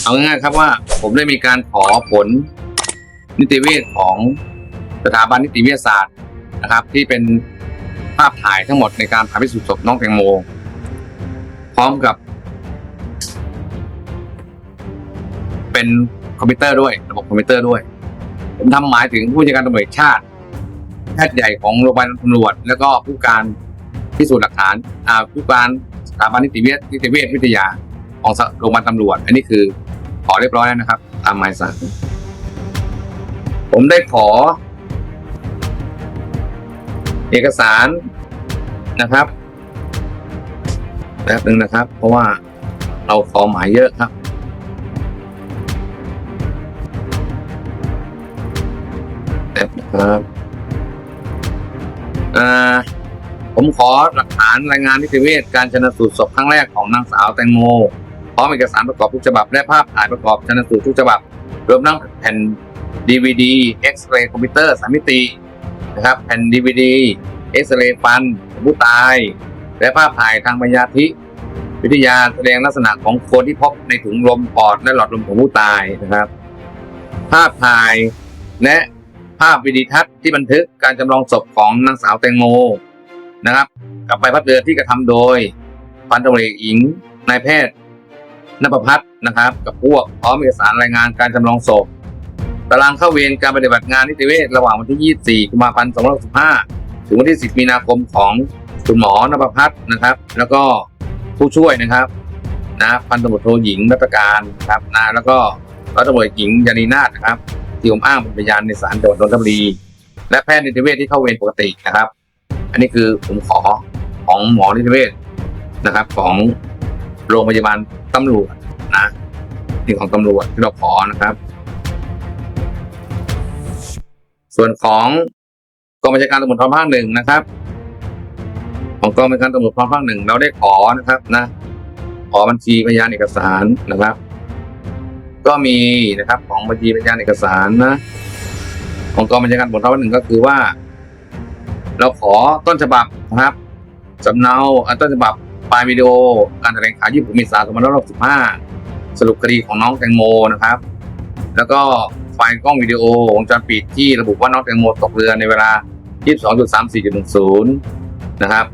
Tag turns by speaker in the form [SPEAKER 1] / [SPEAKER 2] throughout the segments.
[SPEAKER 1] เอาง่ายๆครับว่า ผมได้มีการขอผลนิติเวชของสถาบันนิติวิทยาศาสตร์นะครับ ที่เป็นภาพถ่ายทั้งหมดในการผ่าพิสูจน์ศพน้องแตงโม พร้อมกับ เป็นคอมพิวเตอร์ด้วยระบบคอมพิวเตอร์ด้วย ผมทำหมายถึงผู้จัดการตำรวจแห่งชาติแพทย์ใหญ่ของโรงพยาบาลตำรวจ แล้วก็ผู้การพิสูจน์หลักฐานอ่าผู้การสถาบันนิติเวชนิติเวชวิทยา ของโรงพยาบาลตำรวจ อันนี้คือขอเรียบร้อยแล้วนะครับ ตามหมายสารผมได้ขอ เอกสารนะครับแป๊บหนึ่งนะครับ เพราะว่าเราขอหมายเยอะครับแป๊บนะครับอ่าผมขอหลักฐานรายงานนิติเวชการชนสูตรศพครั้งแรกของนางสาวแตงโม พร้อมเอกสารประกอบทุกฉบับ และภาพถ่ายประกอบชันสูตรทุกฉบับ รวมทั้งแผ่น DVD X-ray คอมพิวเตอร์สามมิตินะครับแผ่น DVD X-ray ฟันของผู้ตาย และภาพถ่ายทางปัญญาธิ วิทยาแสดงลักษณะของคนที่พบในถุงลมปอดและหลอดลมของผู้ตายนะครับ ภาพถ่ายและภาพวิดีทัศน์ที่บันทึกการจำลองศพของนางสาวแตงโมนะครับ กับใบพัดเรือที่กระทำโดยพันตำรวจเอกหญิงนายแพทย์ นภพัฒน์นะครับ กับพวกพร้อมเอกสารรายงานการจำลองศพตารางเข้าเวรการปฏิบัติงานนิติเวชระหว่างวันที่ 24 กุมภาพันธ์ 2565 ถึงวันที่ 10 มีนาคมของคุณหมอนภพัฒน์นะครับ แล้วก็ผู้ช่วยนะครับนะพันตำรวจโทหญิงรัตการครับนะแล้วก็ร้อยตำรวจหญิงยานีนาถนะครับที่ผมอ้างเป็นพยานในศาลจังหวัดนนทบุรี และแพทย์นิติเวชที่เข้าเวรปกตินะครับ อันนี้คือผมขอของหมอนิติเวชนะครับ ของโรงพยาบาล ตำรวจนะที่ของตำรวจที่เราขอนะครับ ส่วนของกองบัญชาการตำรวจภูธรภาคหนึ่งนะครับ ของกองบัญชาการตำรวจภูธรภาคหนึ่งเราได้ขอนะครับนะขอบัญชีพยานเอกสารนะครับ ก็มีนะครับของบัญชีพยานเอกสารนะของกองบัญชาการตำรวจภูธรภาคหนึ่งก็คือว่า เราขอต้นฉบับนะครับสำเนาอ่าต้นฉบับ ไฟล์วิดีโอการแถลงข่าว26เมษายน2565 สรุปคดีของน้องแตงโมนะครับ แล้วก็ไฟล์กล้องวิดีโอวงจรปิดที่ระบุว่าน้องแตงโมตกเรือในเวลา 22.34.10 นะครับ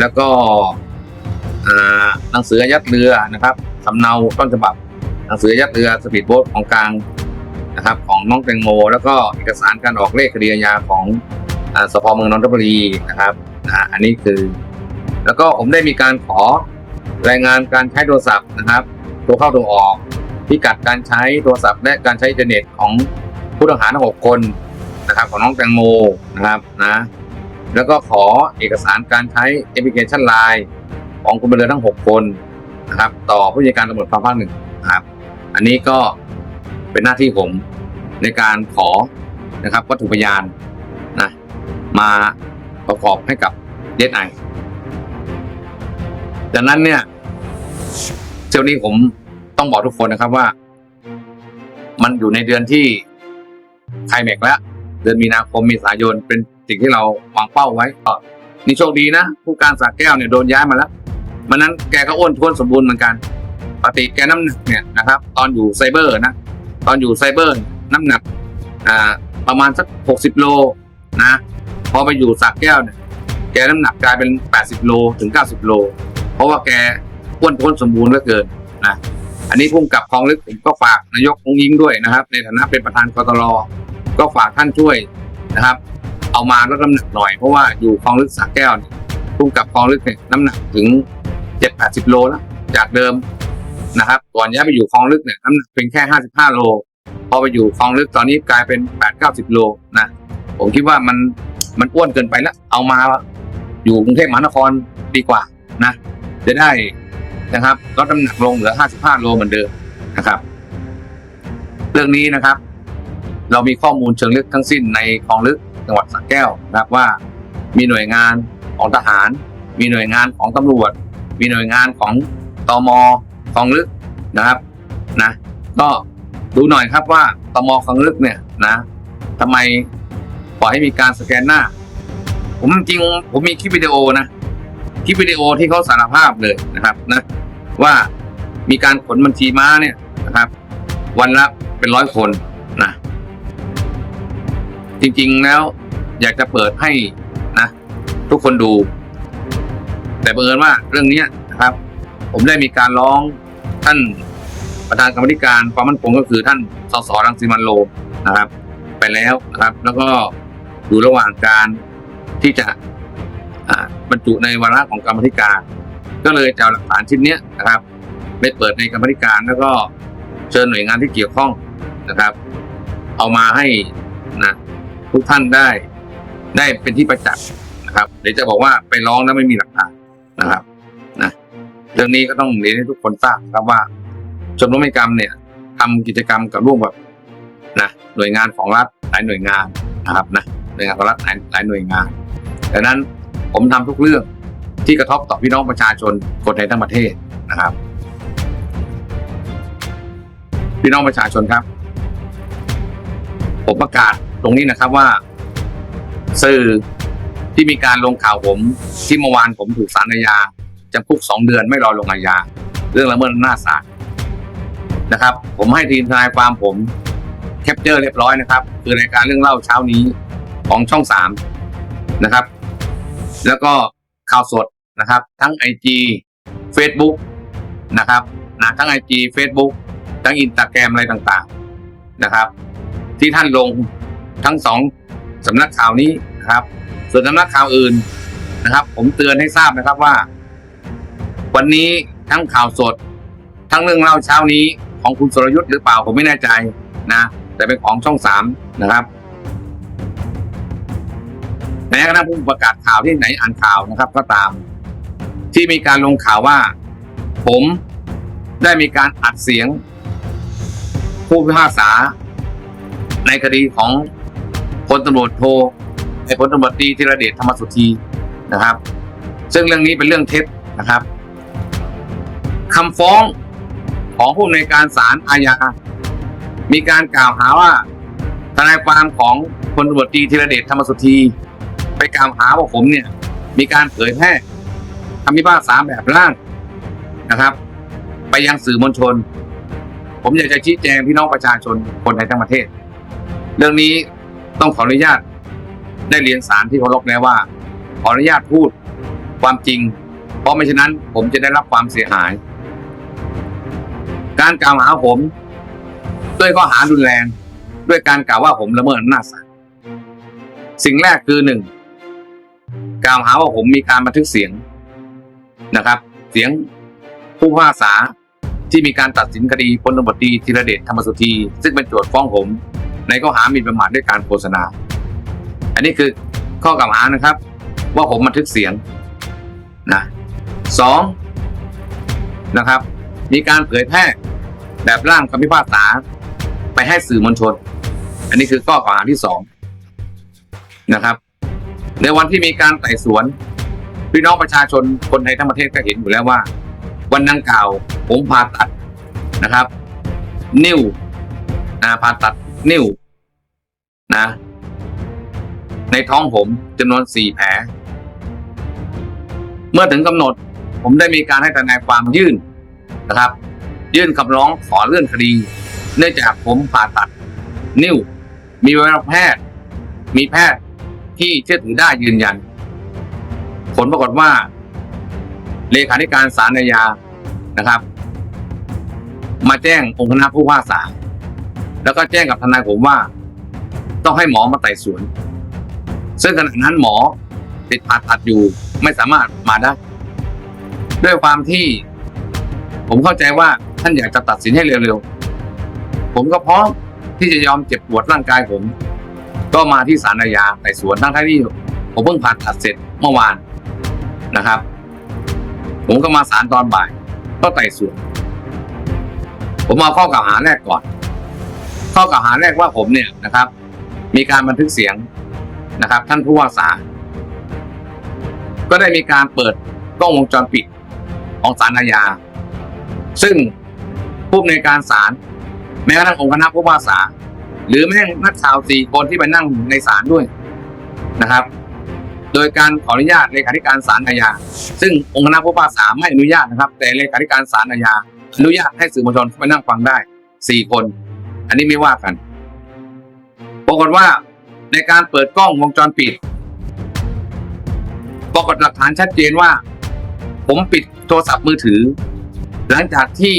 [SPEAKER 1] แล้วก็หนังสือยัดเรือนะครับสำเนาต้นฉบับ หนังสือยัดเรือสปีดโบ๊ทของกลางนะครับของน้องแตงโม แล้วก็เอกสารการออกเลขคดีอาญาของอสพเมืองนนทบุรีนะครับอันนี้คือ แล้วก็ผมได้มีการขอรายงานการใช้โทรศัพท์นะครับ ตัวเข้าตัวออก พิกัดการใช้โทรศัพท์ และการใช้อินเทอร์เน็ตของผู้ต้องหาทั้งหกคนนะครับ ของน้องแตงโมนะครับนะแล้วก็ขอเอกสารการใช้แอปพลิเคชันไลน์ของคุณบนเรือทั้งหกคนนะครับ ต่อผู้จัดการตำรวจภาคหนึ่งนะครับ อันนี้ก็เป็นหน้าที่ผมในการขอนะครับวัตถุพยานนะมาประกอบให้กับเดไอ ดังนั้นเนี่ยเที่ยวนี้ผมต้องบอกทุกคนนะครับว่า มันอยู่ในเดือนที่ไคลแม็กแล้ว เดือนมีนาคมเมษายนเป็นสิ่งที่เราวางเป้าไว้ก็นี่โชคดีนะผู้การสระแก้วเนี่ยโดนย้ายมาแล้วมันนั้นแกก็อ้วนท้วนสมบูรณ์เหมือนกันปกติแกน้ำหนักเนี่ยนะครับ ตอนอยู่ไซเบอร์นะ ตอนอยู่ไซเบอร์น้ำหนักอ่าประมาณสักหกสิบโลนะ พอไปอยู่สระแก้วเนี่ย แกน้ำหนักกลายเป็นแปดสิบโลถึงเก้าสิบโล เพราะว่าแกอ้วนท้นสมบูรณ์เหลือเกินนะอันนี้พุ่มกับคลองลึกผมก็ฝากนายกองยิงด้วยนะครับ ในฐานะเป็นประธานกตรก็ฝากท่านช่วยนะครับ เอามาลดน้ำหนักหน่อยเพราะว่าอยู่คลองลึกสระแก้วเนี่ยพุ่มกับคลองลึกเนี่ยน้ำหนักถึงเจ็ดแปดสิบโลแล้วจากเดิมนะครับก่อนย้ายไปอยู่คลองลึกเนี่ยน้ำหนักเป็นแค่ห้าสิบห้าโลพอไปอยู่คลองลึกตอนนี้กลายเป็นแปดเก้าสิบโลนะผมคิดว่ามันมันอ้วนเกินไปแล้วเอามาอยู่กรุงเทพมหานครดีกว่านะ จะได้นะครับลดน้ำหนักลงเหลือ 55 โลเหมือนเดิมนะครับ เรื่องนี้นะครับ เรามีข้อมูลเชิงลึกทั้งสิ้นในคลองลึกจังหวัดสระแก้วนะครับว่ามีหน่วยงานของทหาร มีหน่วยงานของตำรวจ มีหน่วยงานของตมคลองลึกนะครับนะก็ดูหน่อยครับว่าตมคลองลึกเนี่ยนะทำไมปล่อยให้มีการสแกนหน้า ผมจริงผมมีคลิปวิดีโอนะ คลิปวิดีโอที่เขาสารภาพเลยนะครับนะว่ามีการขนบัญชีม้าเนี่ยนะครับ วันละเป็นร้อยคนนะจริงๆแล้วอยากจะเปิดให้นะทุกคนดู แต่บังเอิญว่าเรื่องนี้นะครับ ผมได้มีการร้องท่านประธานกรรมธิการความมั่นคงก็คือท่านสสรังสิมันโรมนะครับ ไปแล้วนะครับ แล้วก็อยู่ระหว่างการที่จะ รรจุในวาระของกรรมธิการ ก็เลยจะเอาหลักฐานชิ้นนี้นะครับไปเปิดในกรรมธิการแล้วก็เชิญหน่วยงานที่เกี่ยวข้องนะครับ เอามาให้นะทุกท่านได้ได้เป็นที่ประจักษ์นะครับเดี๋ยวจะบอกว่าไปร้องแล้วไม่มีหลักฐานนะครับนะเรื่องนี้ก็ต้องเรียนให้ทุกคนทราบครับว่าชมรมนิกรรมเนี่ยทำกิจกรรมกับร่วมกับนะหน่วยงานของรัฐหลายหน่วยงานนะครับนะหน่วยงานของรัฐหลายหลายหน่วยงานดังนั้น ผมทำทุกเรื่องที่กระทบต่อพี่น้องประชาชนคนไทยทั้งประเทศนะครับ พี่น้องประชาชนครับ ผมประกาศตรงนี้นะครับว่า สื่อที่มีการลงข่าวผมที่เมื่อวานผมถูกสารอาญาจำคุกสองเดือนไม่รอลงอาญาเรื่องละเมิดอำนาจศาลนะครับ ผมให้ทีมทนายความผมแคปเจอร์เรียบร้อยนะครับ คือรายการเรื่องเล่าเช้านี้ของช่องสามนะครับ แล้วก็ข่าวสดนะครับ ทั้งไอจีเฟซบุ๊กนะครับนะทั้งไอจีเฟซบุ๊กทั้งอินสตาแกรมอะไรต่างๆนะครับ ที่ท่านลงทั้งสองสำนักข่าวนี้นะครับ ส่วนสำนักข่าวอื่นนะครับ ผมเตือนให้ทราบนะครับว่า วันนี้ทั้งข่าวสด ทั้งเรื่องเล่าเช้านี้ของคุณสรยุทธ์หรือเปล่าผมไม่แน่ใจนะ แต่เป็นของช่องสามนะครับ ม้กระทั่งผู้ประกาศข่าวที่ไหนอ่านข่าวนะครับ ก็ตาม ที่มีการลงข่าวว่า ผมได้มีการอัดเสียง ผู้พิพากษา ในคดีของพลตำรวจโทไอ้พลตำรวจตีธีรเดชธรรมสุธีนะครับ ซึ่งเรื่องนี้เป็นเรื่องเท็จนะครับคำฟ้องของผู้ในการศาลอาญา มีการกล่าวหาว่าทนายความของพลตำรวจตีธีรเดชธรรมสุธี กล่าวหาว่าผมเนี่ย มีการเผยแพร่คำพิพากษาแบบร่างนะครับ ไปยังสื่อมวลชน ผมอยากจะชี้แจงพี่น้องประชาชนคนไทยทั้งประเทศ เรื่องนี้ต้องขออนุญาตได้เรียนสารที่เคารพแล้วว่า ขออนุญาตพูดความจริง เพราะไม่ฉะนั้นผมจะได้รับความเสียหาย การกล่าวหาผมด้วยข้อหารุนแรง ด้วยการกล่าวว่าผมละเมิดอำนาจศาลสิ่งแรกคือหนึ่ง กล่าวหาว่าผมมีการบันทึกเสียงนะครับ เสียงผู้พิพากษาที่มีการตัดสินคดีพลตำรวจตีธีรเดชธรรมสุธี ซึ่งเป็นโจทย์ฟ้องผม ในข้อหาหมิ่นประมาทด้วยการโฆษณา อันนี้คือข้อกล่าวหานะครับ ว่าผมบันทึกเสียงนะสองนะครับ มีการเผยแพร่แบบร่างคำพิพากษาไปให้สื่อมวลชน อันนี้คือข้อกล่าวหาที่สองนะครับ ในวันที่มีการไต่สวน พี่น้องประชาชนคนไทยทั้งประเทศก็เห็นอยู่แล้วว่า วันดังกล่าวผมผ่าตัดนะครับ นิ้วนะผ่าตัดนิ้วนะ ในท้องผมจำนวนสี่แผลเมื่อถึงกำหนด ผมได้มีการให้ทนายความยื่นนะครับ ยื่นคำร้องขอเลื่อนคดี เนื่องจากผมผ่าตัด นิ้ว มีใบรับแพทย์ มีแพทย์ ที่เชื่อถือได้ยืนยัน ผลปรากฏว่า เลขาธิการศาลอาญานะครับ มาแจ้งองค์คณะผู้ว่าษาแล้วก็แจ้งกับทนายผมว่า ต้องให้หมอมาไต่สวน ซึ่งขณะนั้นหมอติดผ่าตัดอยู่ไม่สามารถมาได้ ด้วยความที่ผมเข้าใจว่าท่านอยากจะตัดสินให้เร็วๆ ผมก็พร้อมที่จะยอมเจ็บปวดร่างกายผม ก็มาที่ศาลอาญาไต่สวนทั้งที่ผมเพิ่งผ่าตัดเสร็จเมื่อวานนะครับ ผมก็มาศาลตอนบ่าย ก็ไต่สวน ผมเอาข้อกล่าวหาแรกก่อน ข้อกล่าวหาแรกว่าผมเนี่ยนะครับ มีการบันทึกเสียงนะครับ ท่านผู้ว่าษาก็ได้มีการเปิดกล้องวงจรปิดของศาลอาญา ซึ่งผู้อำนการศาลแม้กระทั่งองค์คณะผู้ว่าษา หรือแม้นักข่าวสี่คนที่ไปนั่งในศาลด้วยนะครับ โดยการขออนุญาตเลขาธิการศาลอาญา ซึ่งองค์คณะผู้พิพากษาไม่อนุญาตนะครับ แต่เลขาธิการศาลอาญาอนุญาตให้สื่อมวลชนเข้าไปนั่งฟังได้สี่คน อันนี้ไม่ว่ากันปรากฏว่าในการเปิดกล้องวงจรปิดปรากฏหลักฐานชัดเจนว่า ผมปิดโทรศัพท์มือถือ หลังจากที่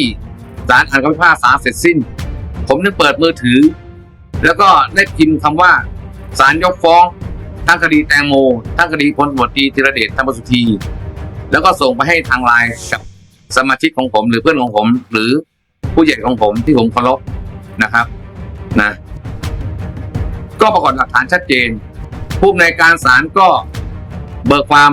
[SPEAKER 1] ศาลอ่านคำพิพากษาเสร็จสิ้น ผมได้เปิดมือถือ แล้วก็ได้พิมพ์คำว่าศาลยกฟ้องทั้งคดีแตงโม ทั้งคดีพลตำรวจตรีธีรเดชธรรมสุธีแล้วก็ส่งไปให้ทางไลน์กับสมาชิกของผม หรือเพื่อนของผม หรือผู้ใหญ่ของผมที่ผมเคารพนะครับนะก็ปรากฏหลักฐานชัดเจน ผู้อำนการศาลก็เบิกความ